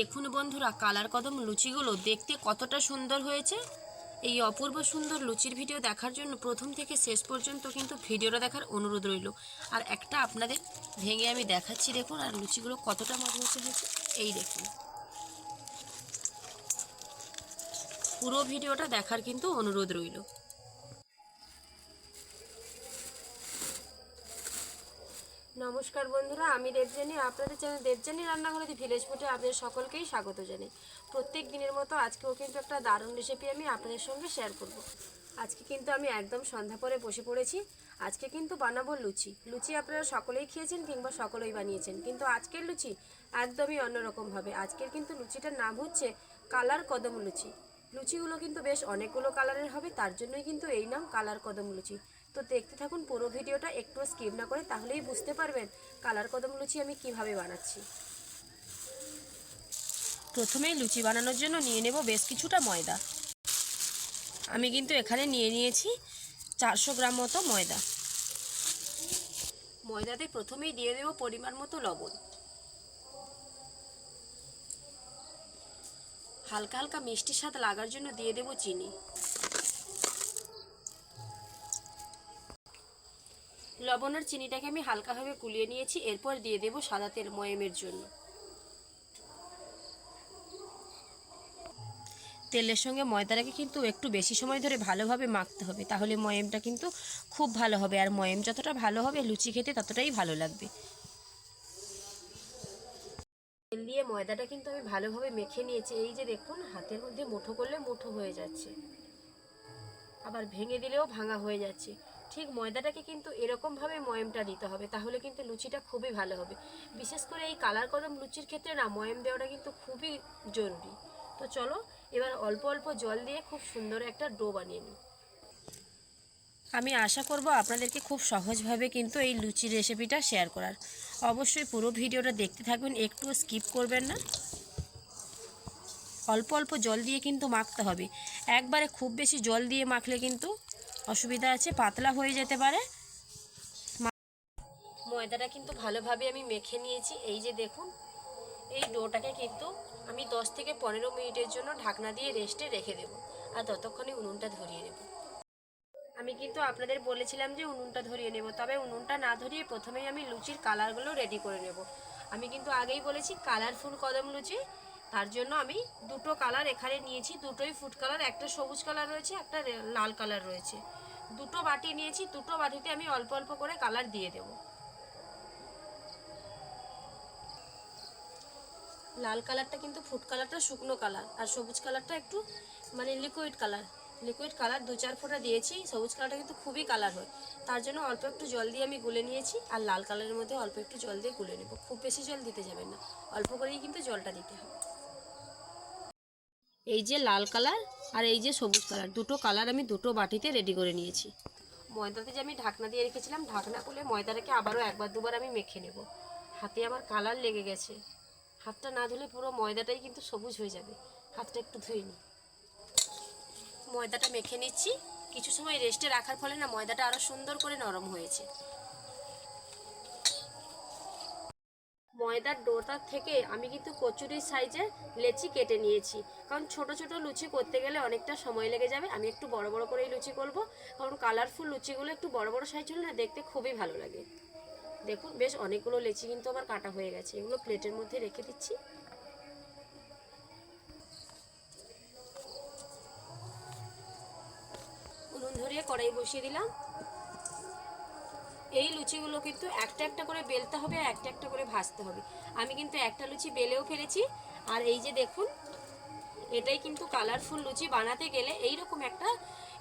দেখুন বন্ধুরা, কালার কদম লুচিগুলো দেখতে কতটা সুন্দর হয়েছে। এই অপূর্ব সুন্দর লুচির ভিডিও দেখার জন্য প্রথম থেকে শেষ পর্যন্ত কিন্তু ভিডিওটা দেখার অনুরোধ রইল। আর একটা আপনাদের ভেঙে আমি দেখাচ্ছি, দেখুন, আর লুচিগুলো কতটা মজমুচে হয়েছে। এই দেখুন। পুরো ভিডিওটা দেখার কিন্তু অনুরোধ রইল। নমস্কার বন্ধুরা, আমি দেবজানি আপনাদের চ্যানেল দেবজানি রান্নাঘরেতে ভিলেজ ফুটে আপনাদের সকলকেই স্বাগত জানাই। প্রত্যেক দিনের মতো আজকেও কিন্তু একটা দারুণ রেসিপি আমি আপনাদের সঙ্গে শেয়ার করব। আজকে কিন্তু আমি একদম সন্ধ্যা পরে বসে পড়েছি। আজকে কিন্তু বানাবো লুচি। লুচি আপনারা সকলেই খেয়েছেন কিংবা সকলেই বানিয়েছেন, কিন্তু আজকের লুচি একদমই অন্যরকম হবে। আজকের কিন্তু লুচিটার নাম হচ্ছে কালার কদম লুচি। লুচিগুলো কিন্তু বেশ অনেকগুলো কালারের হবে, তার জন্যই কিন্তু এই নাম কালার কদম লুচি। তো দেখতে থাকুন, পুরো ভিডিওটা একটু স্কিপ না করে তাহলেই বুঝতে পারবেন কালার কদম লুচি আমি কীভাবে বানাচ্ছি। প্রথমেই লুচি বানানোর জন্য নিয়ে নেব বেশ কিছুটা ময়দা। আমি কিন্তু এখানে নিয়ে নিয়েছি চারশো গ্রাম মতো ময়দা। ময়দাতে প্রথমেই দিয়ে দেব পরিমাণ মতো লবণ। হালকা হালকা মিষ্টির স্বাদ লাগার জন্য দিয়ে দেব চিনি। লবণ আর চিনিটাকে আমি হালকাভাবে কুলিয়ে নিয়েছি এরপর দিয়ে দেব সাদা তেল ময়েমের জন্য। তেলের সঙ্গে ময়দাটাকে কিন্তু একটু বেশি সময় ধরে ভালোভাবে মাখতে হবে তাহলে ময়েমটা কিন্তু খুব ভালো হবে। আর ময়েম যতটা ভালো হবে লুচি খেতে ততটাই ভালো লাগবে। তেল দিয়ে ময়দাটা কিন্তু আমি ভালোভাবে মেখে নিয়েছি। এই যে দেখুন হাতের মধ্যে মুঠো করলে মুঠো হয়ে যাচ্ছে। আবার ভেঙে দিলেও ভাঙা হয়ে যাচ্ছে। ঠিক ময়দাটাকে কিন্তু এরকমভাবে ময়মটা দিতে হবে, তাহলে কিন্তু লুচিটা খুবই ভালো হবে। বিশেষ করে এই কালার কদম লুচির ক্ষেত্রে না, ময়ম দেওয়াটা কিন্তু খুবই জরুরি। তো চলো, এবার অল্প অল্প জল দিয়ে খুব সুন্দর একটা ডো বানিয়ে নিই। আমি আশা করব আপনাদেরকে খুব সহজভাবে কিন্তু এই লুচির রেসিপিটা শেয়ার করার। অবশ্যই পুরো ভিডিওটা দেখতে থাকবেন একটুও স্কিপ করবেন না। অল্প অল্প জল দিয়ে কিন্তু মাখতে হবে। একবারে খুব বেশি জল দিয়ে মাখলে কিন্তু অসুবিধা আছে, পাতলা হয়ে যেতে পারে। ময়দাটা কিন্তু ভালোভাবে আমি মেখে নিয়েছি। এই যে দেখুন, এই ডোটাকে কিন্তু আমি 10 থেকে পনেরো মিনিটের জন্য ঢাকনা দিয়ে রেস্টে রেখে দেবো আর ততক্ষণে উনুনটা ধরিয়ে দেবো আমি কিন্তু আপনাদের বলেছিলাম যে উনুনটা ধরিয়ে নেব, তবে উনুনটা না ধরিয়ে প্রথমেই আমি লুচির কালারগুলো রেডি করে নেব। আমি কিন্তু আগেই বলেছি, কালারফুল কদম লুচি তার জন্য আমি দুটো কালার এখানে নিয়েছি। দুটোই ফুড কালার একটা সবুজ কালার রয়েছে, একটা লাল কালার রয়েছে। দুটো বাটি নিয়েছি, দুটো বাটিতে আমি অল্প অল্প করে কালার দিয়ে দেব। লাল কালারটা কিন্তু ফুড কালারটা শুকনো কালার আর সবুজ কালারটা একটু মানে লিকুইড কালার লিকুইড কালার দু চার ফোঁটা দিয়েছি, সবুজ কালারটা কিন্তু খুবই কালার হয়। তার জন্য অল্প একটু জল দিয়ে আমি গুলে নিয়েছি। আর লাল কালারের মধ্যে অল্প একটু জল দিয়ে গুলে নেব। খুব বেশি জল দিতে যাবেন না। অল্প করেই কিন্তু জলটা দিতে হবে। এই যে লাল কালার আর এই যে সবুজ কালার, দুটো কালার আমি দুটো বাটিতে রেডি করে নিয়েছি। ময়দাতে যে আমি ঢাকনা দিয়ে রেখেছিলাম, ঢাকনা খুলে ময়দাটাকে আবারও একবার দুবার আমি মেখে নেব। হাতে আমার কালার লেগে গেছে। হাতটা না ধুলে পুরো ময়দাটাই কিন্তু সবুজ হয়ে যাবে। হাতটা একটু ধুয়ে নিই। ময়দাটা মেখে নিচ্ছি। কিছু সময় রেস্টে রাখার ফলে না ময়দাটা আরও সুন্দর করে নরম হয়েছে। ময়দার ডোটার থেকে আমি কিন্তু কচুরির সাইজের লেচি কেটে নিয়েছি। কারণ ছোট ছোট লুচি করতে গেলে অনেকটা সময় লেগে যাবে। আমি একটু বড় বড় করেই লুচি করব। কারণ কালারফুল লুচিগুলো একটু বড় বড় সাইজ হলে না দেখতে খুবই ভালো লাগে। দেখুন, বেশ অনেকগুলো লেচি কিন্তু আমার কাটা হয়ে গেছে। এগুলো প্লেটের মধ্যে রেখে দিচ্ছি। উনুন ধরিয়ে কড়াই বসিয়ে দিলাম। এই লুচিগুলো কিন্তু একটা একটা করে বেলতে হবে আর একটা একটা করে ভাজতে হবে। আমি কিন্তু একটা লুচি বেলেও ফেলেছি। আর এই যে দেখুন, এটাই কিন্তু কালারফুল লুচি বানাতে গেলে এই রকম একটা,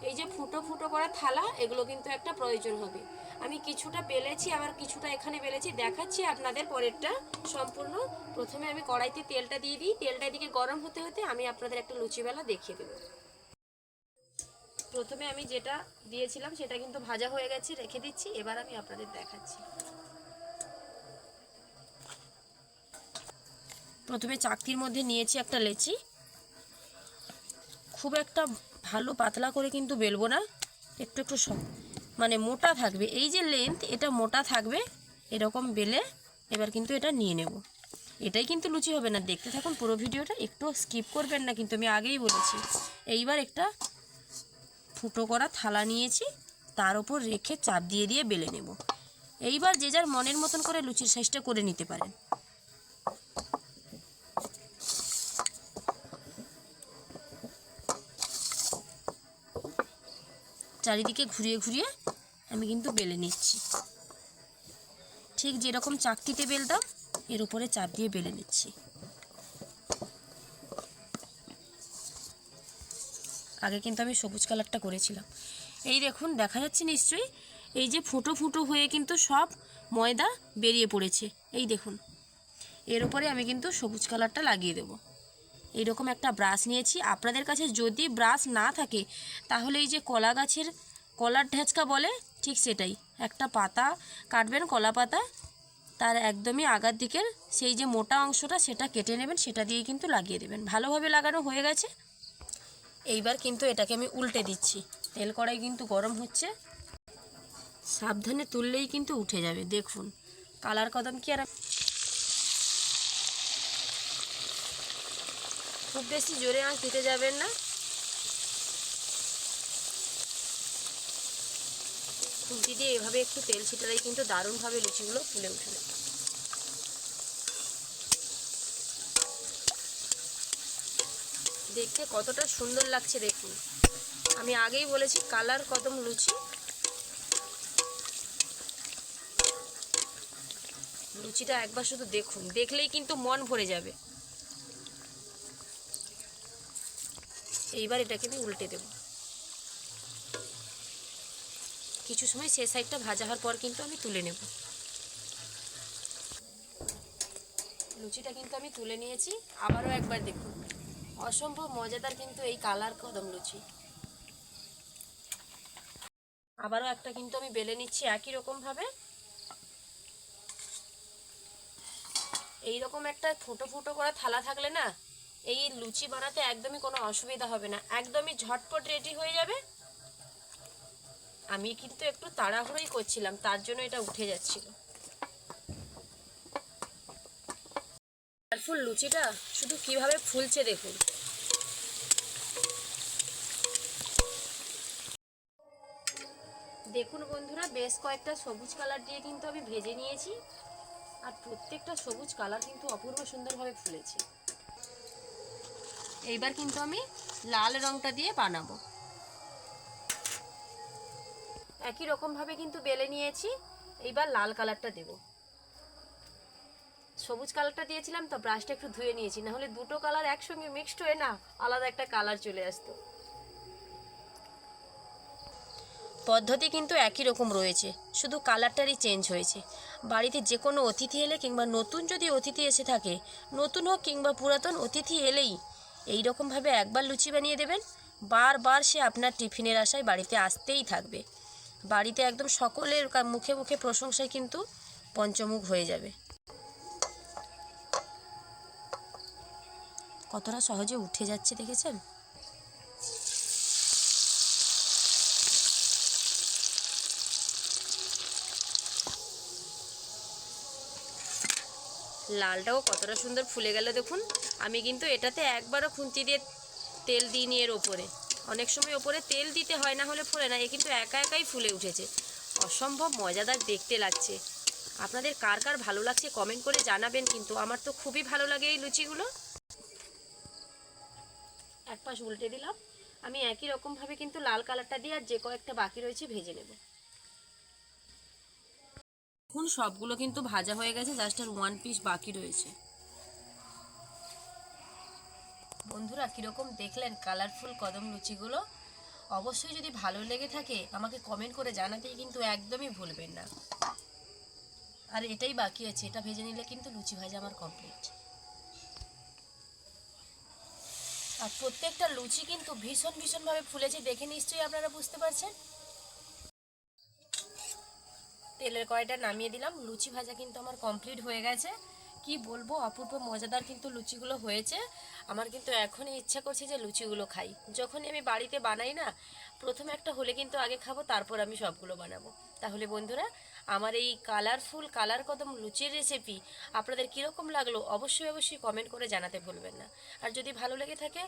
এই যে ফুটো ফুটো করা থালা, এগুলো কিন্তু একটা প্রয়োজন হবে। আমি কিছুটা বেলেছি, আবার কিছুটা এখানে বেলেছি। দেখাচ্ছি আপনাদের পরেরটা সম্পূর্ণ। প্রথমে আমি কড়াইতে তেলটা দিয়ে দিই। তেলটা এদিকে গরম হতে হতে আমি আপনাদের একটা লুচি বেলা দেখিয়ে দেবো। প্রথমে আমি যেটা দিয়েছিলাম সেটা কিন্তু ভাজা হয়ে গেছে, রেখে দিচ্ছি, এবার আমি আপনাদের দেখাচ্ছি। প্রথমে চাকতির মধ্যে নিয়েছি একটা লেচি। খুব একটা ভালো পাতলা করে কিন্তু বেলবো না, একটু একটু মানে মোটা থাকবে। এই যে লেন্থ এটা মোটা থাকবে, এরকম বেলে এবার কিন্তু এটা নিয়ে নেব। এটাই কিন্তু লুচি হবে না। দেখতে থাকুন পুরো ভিডিওটা একটু স্কিপ করবেন না, কিন্তু আমি আগেই বলেছি। এইবার একটা ফুটো করা থালা নিয়েছি, তার উপর রেখে চাপ দিয়ে দিয়ে বেলে নেব। এইবার যে যার মনের মতন করে লুচির সাইজটা করে নিতে পারেন। চারিদিকে ঘুরিয়ে ঘুরিয়ে আমি কিন্তু বেলে নিচ্ছি। ঠিক যেরকম চাকতিতে বেলতাম, এর উপরে চাপ দিয়ে বেলে নিচ্ছি। আগে কিন্তু আমি সবুজ কালারটা করেছিলাম। এই দেখুন, দেখা যাচ্ছে নিশ্চয়ই এই যে ফুটো ফুটো হয়ে কিন্তু সব ময়দা বেরিয়ে পড়েছে। এই দেখুন, এর উপরে আমি কিন্তু সবুজ কালারটা লাগিয়ে দেবো। এইরকম একটা ব্রাশ নিয়েছি। আপনাদের কাছে যদি ব্রাশ না থাকে, তাহলে এই যে কলা গাছের কলার ঢেঁচকা বলে, ঠিক সেটাই। একটা পাতা কাটবেন, কলা পাতা, তার একদমই আগার দিকের সেই যে মোটা অংশটা, সেটা কেটে নেবেন, সেটা দিয়ে কিন্তু লাগিয়ে দেবেন। ভালোভাবে লাগানো হয়ে গেছে। এইবার কিন্তু এটাকে আমি উল্টে দিচ্ছি। তেল কড়াই কিন্তু গরম হচ্ছে। সাবধানে তুললেই কিন্তু উঠে যাবে, দেখুন। কালার কদম কি আর খুব বেশি জোরে আঁচ দিতে যাবেন না। দিয়ে এভাবে একটু তেল ছিটালেই কিন্তু দারুণভাবে লুচিগুলো ফুলে উঠবে দেখতে কতটা সুন্দর লাগছে দেখুন আমি আগেই বলেছি কালার কদম লুচি। লুচিটা একবার শুধু দেখুন, দেখলেই কিন্তু মন ভরে যাবে। এইবার এটাকে আমি উল্টে দেব। কিছু সময় সে সাইডটা ভাজা হওয়ার পর কিন্তু আমি তুলে নেব। লুচিটা কিন্তু আমি তুলে নিয়েছি, আবারও একবার দেখুন। অসম্ভব মজাদার কিন্তু এই কালার কদম লুচি। আবারও একটা কিন্তু আমি বেলে নিচ্ছি একই রকম ভাবে। এই রকম একটা ফুটো ফুটো করা থালা থাকলে না, এই লুচি বানাতে একদমই কোনো অসুবিধা হবে না। একদমই ঝটপট রেডি হয়ে যাবে। আমি কিন্তু একটু তাড়াহুড়োই করছিলাম, তার জন্য এটা উঠে যাচ্ছিল। ফুল, লুচিটা? শুধু কীভাবে ফুলছে দেখুন। দেখুন বন্ধুরা, বেশ কয়েকটা সবুজ কালার দিয়ে কিন্তু আমি ভেজে নিয়েছি। আর প্রত্যেকটা সবুজ কালার কিন্তু অপূর্ব সুন্দরভাবে ফুলেছে। এইবার কিন্তু আমি লাল রংটা দিয়ে বানাবো। একই রকমভাবে কিন্তু বেলে নিয়েছি। এইবার লাল কালারটা দেব। সবুজ কালারটা দিয়েছিলাম, তো ব্রাশটা একটু ধুয়ে নিয়েছি। না হলে দুটো কালার একসঙ্গে মিক্সড হয়ে না, আলাদা একটা কালার চলে আসতো। পদ্ধতি কিন্তু একই রকম রয়েছে, শুধু কালারটারই চেঞ্জ হয়েছে। বাড়িতে যে কোনো অতিথি এলে কিংবা নতুন যদি অতিথি এসে থাকে, নতুন হোক কিংবা পুরাতন, অতিথি এলেই এই রকমভাবে একবার লুচি বানিয়ে দেবেন। বারবার সে আপনার টিফিনের আশায় বাড়িতে আসতেই থাকবে। বাড়িতে একদম সকলের মুখে মুখে প্রশংসায় কিন্তু পঞ্চমুখ হয়ে যাবে। কতটা সহজে উঠে যাচ্ছে দেখেছেন? লালটাও কতটা সুন্দর ফুলে গেল দেখুন। আমি কিন্তু এটাতে একবারও খুন্তি দিয়ে তেল দিইনি এর ওপরে। অনেক সময় ওপরে তেল দিতে হয়, না হলে ফুলে না, এ কিন্তু একা একাই ফুলে উঠেছে। অসম্ভব মজাদার দেখতে লাগছে। আপনাদের কার কার ভালো লাগছে কমেন্ট করে জানাবেন, কিন্তু আমার তো খুবই ভালো লাগে এই লুচিগুলো। এক পাশ উল্টে দিলাম। আমি একই রকমভাবে কিন্তু লাল কালারটা দিয়ে আর যে কয়েকটা বাকি রয়েছে ভেজে নেব। এখন সবগুলো কিন্তু ভাজা হয়ে গেছে, জাস্ট আর ওয়ান পিস বাকি রয়েছে। বন্ধুরা, কীরকম দেখলেন কালারফুল কদম লুচিগুলো? অবশ্যই যদি ভালো লেগে থাকে, আমাকে কমেন্ট করে জানাতেই কিন্তু একদমই ভুলবেন না। আর এটাই বাকি আছে, এটা ভেজে নিলে কিন্তু লুচি ভাজা আমার কমপ্লিট আর প্রত্যেকটা লুচি কিন্তু ভীষণ ভীষণভাবে ফুলেছে, দেখে নিশ্চয়ই আপনারা বুঝতে পারছেন। তেলের কড়াইটা নামিয়ে দিলাম, লুচি ভাজা কিন্তু আমার কমপ্লিট হয়ে গেছে। কি বলব, অপূর্ব, মজাদার কিন্তু লুচিগুলো হয়েছে। আমার কিন্তু এখনই ইচ্ছা করছে যে লুচিগুলো খাই। যখনই আমি বাড়িতে বানাই না, প্রথমে একটা হলে কিন্তু আগে খাব, তারপর আমি সবগুলো বানাবো। তাহলে বন্ধুরা আমার এই কালারফুল কালার কদম লুচির রেসিপি আপনাদের কীরকম লাগল অবশ্যই অবশ্যই কমেন্ট করে জানাতে ভুলবেন না। আর যদি ভালো লেগে থাকে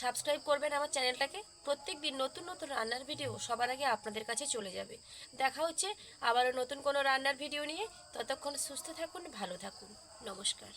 সাবস্ক্রাইব করবেন আমার চ্যানেলটাকে প্রত্যেক দিন নতুন নতুন রান্নার ভিডিও সবার আগে আপনাদের কাছে চলে যাবে। দেখা হচ্ছে আবারও নতুন কোনো রান্নার ভিডিও নিয়ে। ততক্ষণ সুস্থ থাকুন, ভালো থাকুন। নমস্কার।